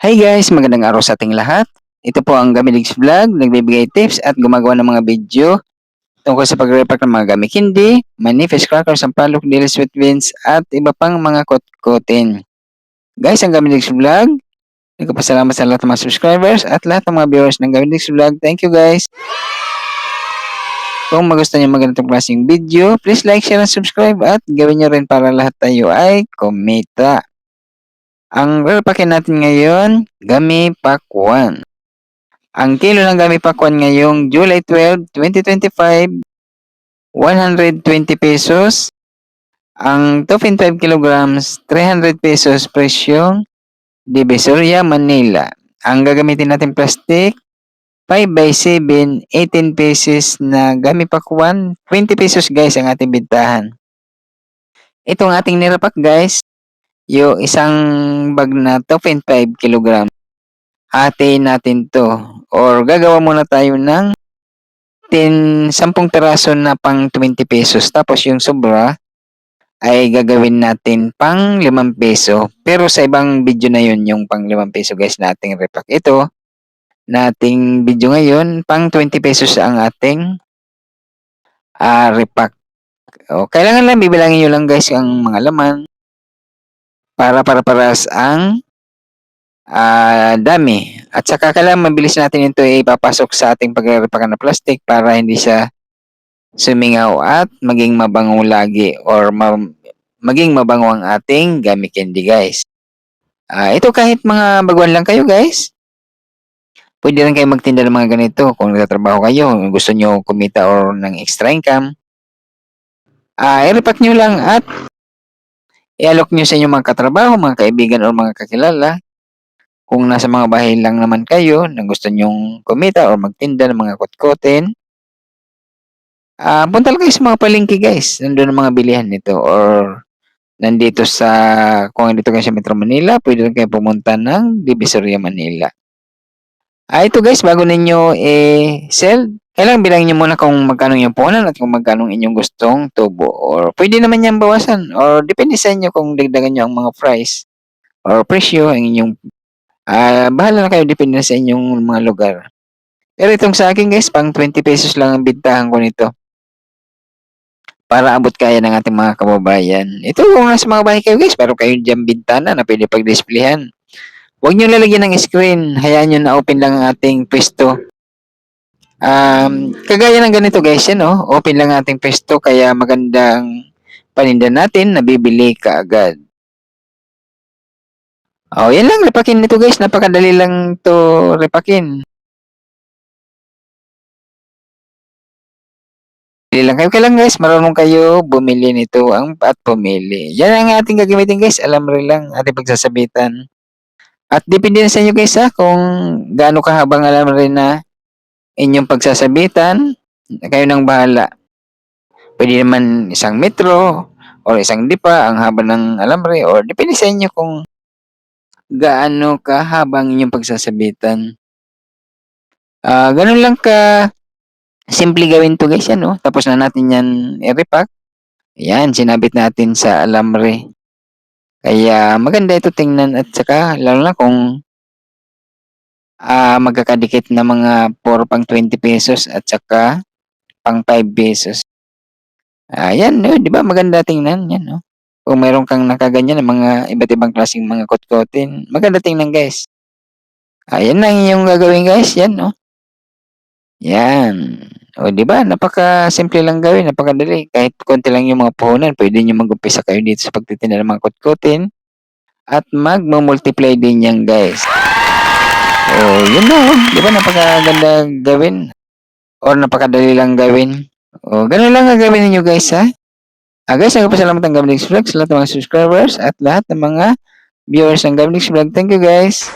Hi guys, magandang araw sa ating lahat. Ito po ang Gamilegs Vlog, nagbibigay tips at gumagawa ng mga video tungkol sa pag-repack ng mga gamit hindi, manifest crackers, sampalok, dili sweet beans at iba pang mga kotkotin. Guys, ang Gamilegs Vlog, nagpapasalamat sa lahat ng mga subscribers at lahat ng mga viewers ng Gamilegs Vlog. Thank you guys! Kung magustuhan niyo magandang klaseng video, please like, share, and subscribe at gawin niyo rin para lahat tayo ay kumita. Ang repakin natin ngayon, Pack 1. Ang kilo ng Pack 1 ngayong July 12, 2025, 120 pesos. Ang 2.5 kilograms, 300 pesos presyong Divisoria, Manila. Ang gagamitin natin plastic, 5 by 7, 18 pesos na Pack 1. 20 pesos guys ang ating bintahan. Itong ating nirepack guys, yung isang bag na 2.5 kg. Hatiin natin to. Or gagawa muna tayo ng 10, 10 peraso na pang 20 pesos. Tapos yung sobra ay gagawin natin pang 5 peso. Pero sa ibang video na yun, yung pang 5 peso guys nating repack. Ito, nating video ngayon, pang 20 pesos ang ating uh, repack. O, kailangan lang bibilangin nyo lang guys ang mga laman para para paras ang uh, dami. At saka kailangan mabilis natin ito ipapasok sa ating pagrepakan na plastic para hindi siya sumingaw at maging mabango lagi or ma maging mabango ang ating gummy candy guys. Uh, ito kahit mga baguan lang kayo guys. Pwede rin kayo magtinda ng mga ganito kung nagtatrabaho kayo, gusto nyo kumita or ng extra income. Uh, i-repack nyo lang at i-alok nyo sa inyong mga katrabaho, mga kaibigan o mga kakilala. Kung nasa mga bahay lang naman kayo na gusto nyong kumita o magtinda ng mga kotkotin, uh, punta kayo sa mga palengke guys. Nandun ang mga bilihan nito or nandito sa, kung nandito kayo sa Metro Manila, pwede rin kayo pumunta ng Divisoria, Manila. Ah, ito guys, bago ninyo i-sell, kailangan bilangin nyo muna kung magkano yung punan at kung magkano inyong gustong tubo. Or pwede naman yan bawasan. Or depende sa inyo kung dagdagan nyo ang mga price or presyo ang inyong uh, bahala na kayo depende sa inyong mga lugar. Pero itong sa akin guys, pang 20 pesos lang ang bintahan ko nito. Para abot kaya ng ating mga kababayan. Ito kung nasa mga bahay kayo guys, pero kayo dyan bintana na pwede pag-displayhan. Huwag nyo lalagyan ng screen. Hayaan nyo na open lang ang ating pwesto. Um, kagaya ng ganito guys, yan oh, open lang ating pesto kaya magandang paninda natin, nabibili ka agad. Oh, yan lang, repakin nito guys, napakadali lang to repakin. Bili lang kayo, kailan guys, marunong kayo bumili nito ang at pumili. Yan ang ating gagamitin guys, alam rin lang ating pagsasabitan. At depende sa inyo guys ha, kung gaano kahabang alam rin na inyong pagsasabitan, kayo nang bahala. Pwede naman isang metro or isang dipa ang haba ng alambre or depende sa inyo kung gaano kahabang inyong pagsasabitan. Uh, ganun lang ka simple gawin to guys yan, no? Tapos na natin yan i-repack. Yan, sinabit natin sa alambre. Kaya maganda ito tingnan at saka lalo na kung uh, magkakadikit na mga 4 pang 20 pesos at saka pang 5 pesos. Ayan, uh, no, 'di ba? Maganda tingnan 'yan, no. Kung meron kang nakaganyan ng mga iba't ibang klaseng mga kotkotin, maganda tingnan, guys. Ayan lang yung gagawin, guys, 'yan, no. Yan. O, di ba? Napaka-simple lang gawin, napakadali. Kahit konti lang yung mga puhunan, pwede nyo mag-umpisa kayo dito sa pagtitinda ng mga kotkotin. At mag-multiply din yan, guys. Oh, yun na. Oh. Di ba napakaganda gawin? Or napakadali lang gawin? Oh, ganun lang ang gawin niyo guys, ha? Ah, guys, nagpasalamat ang Gavlix Vlog sa lahat ng mga subscribers at lahat ng mga viewers ng Gavlix Vlog. Thank you, guys.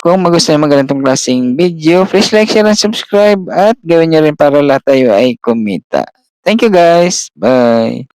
Kung magustuhan mo ganitong klaseng video, please like, share, and subscribe at gawin niyo rin para lahat tayo ay kumita. Thank you, guys. Bye.